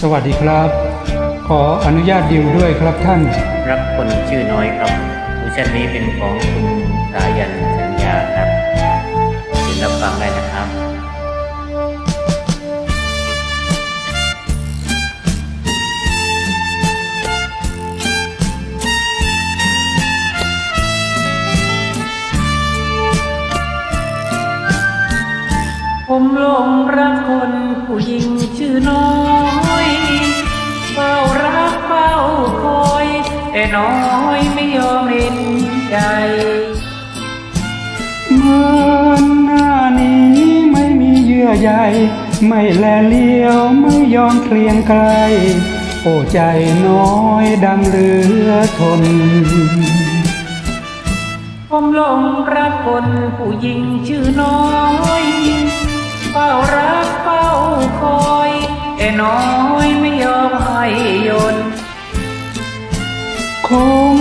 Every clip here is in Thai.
สวัสดีครับ ขออนุญาตดิวด้วยครับท่าน รับคนชื่อน้อยครับเวอร์ชันนี้เป็นของคุณสายันสัญญาครับเชิญรับฟังได้นะครับผมหลงรักคนผู้หญิงชื่อน้อย เฝ้ารักเฝ้าคอย แต่น้อยไม่ยอมเห็นใจเมื่อนหน้านี้ไม่มีเยื่อใยไม่แลเลี้ยวไม่ยอมเคลียงไกล โอ้ใจน้อยดำเหลือทนผมหลงรักคนผู้หญิงชื่อน้อย น้อยไม่ยอมให้ยนคง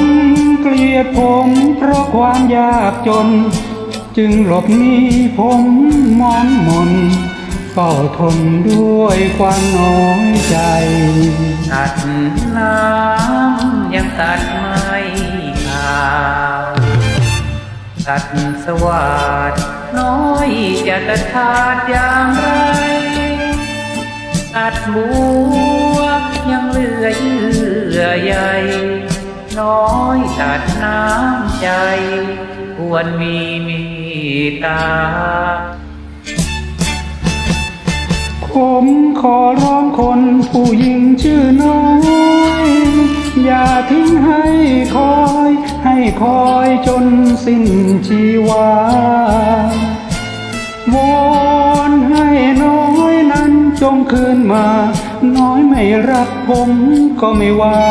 เกลียดผมเพราะความยากจน จึงหลบหนีผมมอนมนเฝ้าทนด้วยความน้อยใจตัดน้ำยังตัดไม่ขาดตัดสวัสดน้อยจะตัดขาดอย่างไร ตัดบัวยังเหลือเยื่อใยน้อยตัดน้ำใจ ควรมีมีตา ผมขอร้องคนผู้หญิงชื่อน้อย อย่าทิ้งให้คอย ให้คอยจนสิ้นชีวาวอนให้น้อย จงคืนมา น้อยไม่รักผมก็ไม่ว่า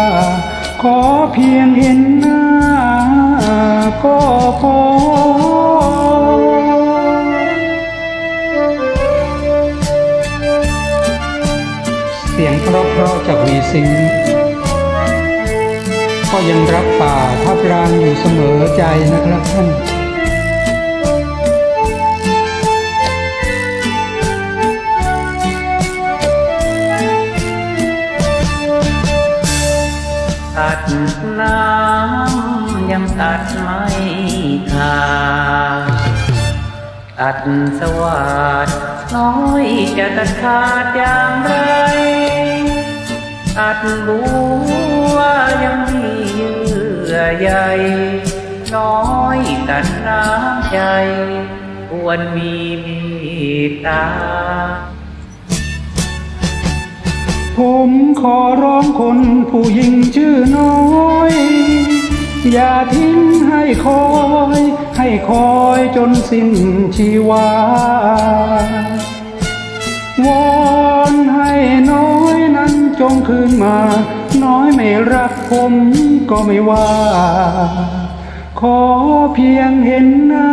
ขอเพียงเห็นหน้าก็พอเสียงเพราะๆจากวีซิงก็ยังรักป่า น้ำยังตัดไม่ขาดตัดสวัสดน้อยจะตัดขาดอย่างไรตัดบัวยังมีเยื่อใยน้อยตัดน้ำใจควรมีมีตา ผมขอร้องคนผู้หญิงชื่อน้อย อย่าทิ้งให้คอย ให้คอยจนสิ้นชีวาวอนให้น้อยนั้นจงคืนมา น้อยไม่รักผมก็ไม่ว่า ขอเพียงเห็นหน้า